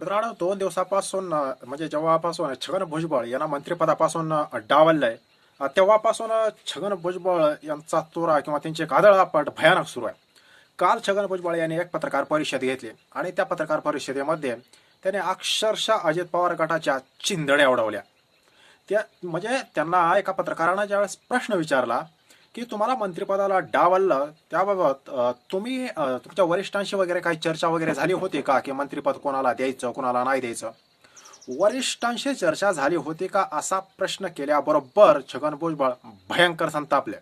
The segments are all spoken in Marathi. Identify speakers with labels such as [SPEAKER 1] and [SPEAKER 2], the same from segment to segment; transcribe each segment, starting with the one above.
[SPEAKER 1] मित्रांनो दोन दिवसापासून म्हणजे जेव्हापासून छगन भुजबळ यांना मंत्रिपदापासून डावललंय तेव्हापासून छगन भुजबळ यांचा तोरा किंवा त्यांचे कादळापट भयानक सुरू आहे. काल छगन भुजबळ यांनी एक पत्रकार परिषद घेतली आणि त्या पत्रकार परिषदेमध्ये त्याने अक्षरशः अजित पवार गटाच्या चिंदड्या उडवल्या. त्या म्हणजे त्यांना एका पत्रकारानं ज्यावेळेस प्रश्न विचारला की तुम्हाला मंत्रिपदाला डावललं त्याबाबत तुम्ही तुमच्या वरिष्ठांशी वगैरे काही चर्चा वगैरे झाली होती का? की मंत्रिपद कोणाला द्यायचं कोणाला नाही द्यायचं? वरिष्ठांशी चर्चा झाली होती का असा प्रश्न केल्याबरोबर छगन भुजबळ भयंकर संतापले.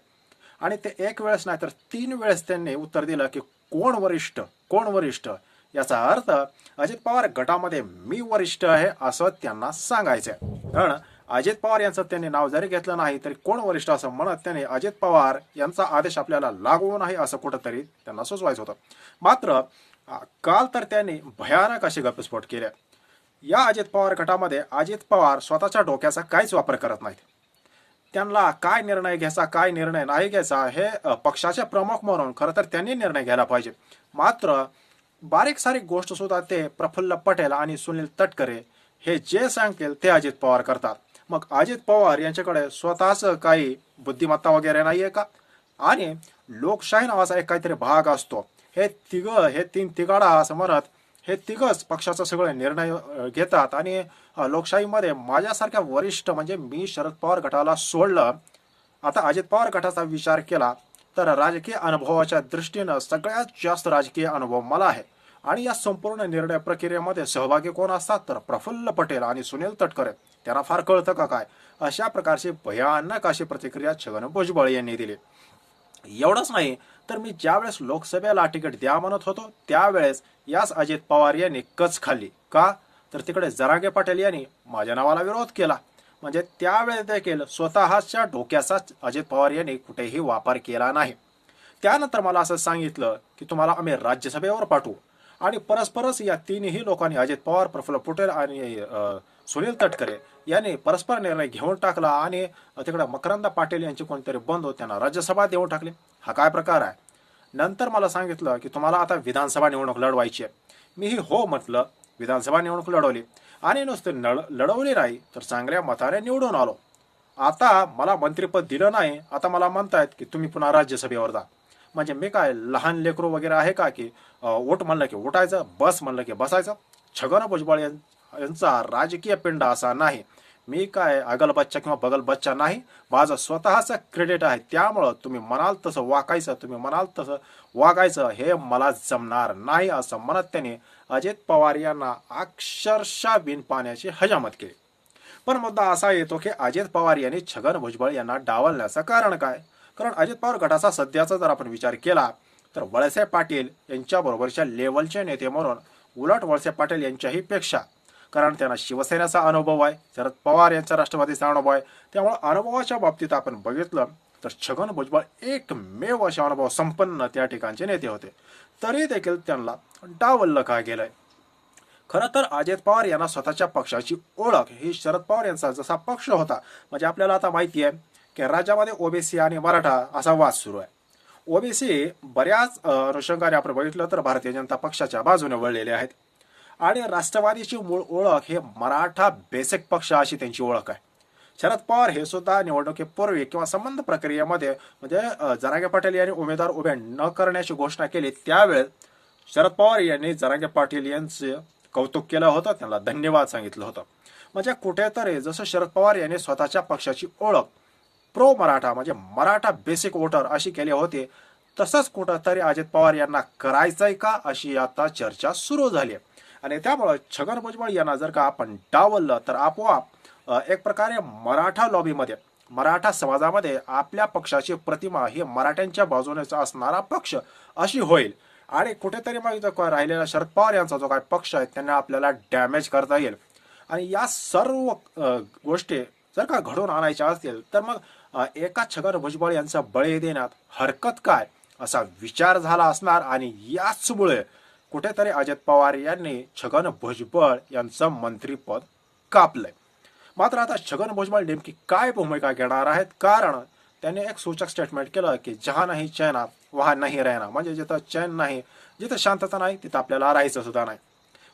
[SPEAKER 1] आणि ते एक वेळेस नाही तर तीन वेळेस त्यांनी उत्तर दिलं की कोण वरिष्ठ कोण वरिष्ठ? याचा अर्थ अजित पवार गटामध्ये मी वरिष्ठ आहे असं त्यांना सांगायचंय. कारण अजित पवार यांचं त्यांनी नाव जरी घेतलं नाही तरी कोण वरिष्ठ असं म्हणत त्यांनी अजित पवार यांचा आदेश आपल्याला लागू नाही असं कुठंतरी त्यांना सुचवायचं होतं. मात्र काल तर त्यांनी भयानक असे गप्पस्फोट केले या अजित पवार गटामध्ये अजित पवार स्वतःच्या डोक्याचा काहीच वापर करत नाहीत. त्यांना काय निर्णय घ्यायचा काय निर्णय नाही घ्यायचा हे पक्षाचे प्रमुख म्हणून खरं तर त्यांनी निर्णय घ्यायला पाहिजे. मात्र बारीक सारीक गोष्ट सुद्धा ते प्रफुल्ल पटेल आणि सुनील तटकरे हे जे सांगतील ते अजित पवार करतात. मग अजित पवार यांच्याकडे स्वतःच काही बुद्धिमत्ता वगैरे नाही आहे का? आणि लोकशाही नावाचा एक काहीतरी भाग असतो. हे तिघ हे तीन तिघाडा असं म्हणत हे तिघच पक्षाचा सगळे निर्णय घेतात. आणि लोकशाहीमध्ये माझ्यासारख्या वरिष्ठ म्हणजे मी शरद पवार गटाला सोडलं आता अजित पवार गटाचा विचार केला तर राजकीय अनुभवाच्या दृष्टीनं सगळ्यात जास्त राजकीय अनुभव मला आहे. आणि या संपूर्ण निर्णय प्रक्रियेमध्ये सहभागी कोण असतात तर प्रफुल्ल पटेल आणि सुनील तटकरे. त्यांना फार कळतं का काय? अशा प्रकारची भयानक अशी प्रतिक्रिया छगन भुजबळ यांनी दिली. एवढंच नाही तर मी ज्यावेळेस लोकसभेला तिकीट द्या म्हणत होतो त्यावेळेस याच अजित पवार यांनी कच खाल्ली. का? तर तिकडे जरांगे पाटील यांनी माझ्या नावाला विरोध केला. म्हणजे त्यावेळेस देखील स्वतःच्या डोक्याचा अजित पवार यांनी कुठेही वापर केला नाही. त्यानंतर मला असं सांगितलं की तुम्हाला आम्ही राज्यसभेवर पाठवू. आणि परस्परच या तिन्ही लोकांनी अजित पवार प्रफुल्ल पटेल आणि सुनील तटकरे यांनी परस्पर निर्णय घेऊन टाकला आणि तिकडे मकरंद पाटील यांची कोणतरी बंद बंधू त्यांना राज्यसभा देऊन टाकली. हा काय प्रकार आहे? नंतर मला सांगितलं की तुम्हाला आता विधानसभा निवडणूक लढवायची आहे. मीही हो म्हटलं विधानसभा निवडणूक लढवली. आणि नुसते नळ लढवली नाही तर चांगल्या मताने निवडून आलो. आता मला मंत्रिपद दिलं नाही. आता मला म्हणतायत की तुम्ही पुन्हा राज्यसभेवर जा. म्हणजे मी काय लहान लेकरू वगैरे आहे का की ओट म्हणलं की उठायचं बस म्हणलं की बसायचं? छगन भुजबळ यां- यांचा राजकीय पिंड असा नाही. मी काय अगल बच्चा किंवा बगल बच्चा नाही. माझं स्वतःचं क्रेडिट आहे. त्यामुळं तुम्ही म्हणाल तसं वाकायचं तुम्ही म्हणाल तसं वागायचं हे मला जमणार नाही असं म्हणत त्याने अजित पवार यांना अक्षरशः बिन पाण्याची हजामत केली. पण मुद्दा असा येतो की अजित पवार यांनी छगन भुजबळ यांना डावलण्याचं कारण काय? कारण अजित पवार गटाचा सध्याचा जर आपण विचार केला तर वळसे पाटील यांच्या बरोबरच्या लेवलचे नेते म्हणून उलट वळसे पाटील यांच्याही पेक्षा कारण त्यांना शिवसेनेचा अनुभव आहे शरद पवार यांचा राष्ट्रवादीचा अनुभव आहे त्यामुळे अनुभवाच्या बाबतीत आपण बघितलं तर छगन भुजबळ एकमेव असे अनुभव संपन्न त्या ठिकाणचे नेते होते. तरी देखील त्यांना डावललं का गेलंय? खरं तर अजित पवार यांना स्वतःच्या पक्षाची ओळख ही शरद पवार यांचा जसा पक्ष होता म्हणजे आपल्याला आता माहिती आहे की राज्यामध्ये ओबीसी आणि मराठा असा वाद सुरू आहे. ओबीसी बऱ्याच अनुषंगाने आपण बघितलं तर भारतीय जनता पक्षाच्या बाजूने वळलेले आहेत. आणि राष्ट्रवादीची मूळ ओळख हे मराठा बेसिक पक्ष अशी त्यांची ओळख आहे. शरद पवार हे सुद्धा निवडणुकीपूर्वी किंवा संबंध प्रक्रियेमध्ये म्हणजे जरांगे पाटील यांनी उमेदवार उभे न करण्याची घोषणा केली त्यावेळेस शरद पवार यांनी जरांगे पाटील यांचे कौतुक केलं होतं त्यांना धन्यवाद सांगितलं होतं. म्हणजे कुठेतरी जसं शरद पवार यांनी स्वतःच्या पक्षाची ओळख प्रो मराठा म्हणजे मराठा बेसिक वोटर अशी केले होते. तसंच कुठंतरी अजित पवार यांना करायचंय का अशी आता चर्चा सुरू झाली आहे. आणि त्यामुळं छगन भुजबळ यांना जर का आपण डावललं तर आपोआप एक प्रकारे मराठा लॉबीमध्ये मराठा समाजामध्ये आपल्या पक्षाची प्रतिमा ही मराठ्यांच्या बाजूनेच असणारा पक्ष अशी होईल. आणि कुठेतरी मग जो राहिलेला शरद पवार यांचा जो काही पक्ष आहे त्यांना आपल्याला डॅमेज करता येईल. आणि या सर्व गोष्टी जर का घडून आणायच्या असतील तर मग एका छगन भुजबळ यांचा बळी देण्यात हरकत काय असा विचार झाला असणार आणि याचमुळे कुठेतरी अजित पवार यांनी छगन भुजबळ यांचं मंत्रीपद कापलंय. मात्र आता छगन भुजबळ नेमकी काय भूमिका घेणार आहेत? कारण त्यांनी एक सूचक स्टेटमेंट केलं की जहा नाही चैना वहा नाही राहणार म्हणजे जिथं चैन नाही जिथं शांतता नाही तिथं आपल्याला राहायचं सुद्धा नाही.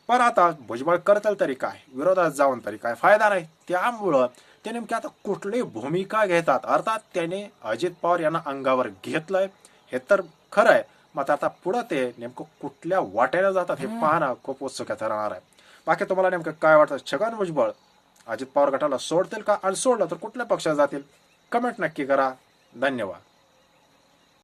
[SPEAKER 1] पण आता भुजबळ करतील तरी काय? विरोधात जाऊन तरी काय फायदा नाही? त्यामुळं ते नेमके आता कुठली भूमिका घेतात? अर्थात त्याने अजित पवार यांना अंगावर घेतलंय. हे तर खरं आहे. मात्र आता पुढं ते नेमकं कुठल्या वाट्याला जातात हे पाहणं खूप उत्सुकता राहणार आहे. बाकी तुम्हाला नेमकं काय वाटतं? छगन भुजबळ अजित पवार गटाला सोडतील का? आणि सोडलं तर कुठल्या पक्षात जातील? कमेंट नक्की करा. धन्यवाद.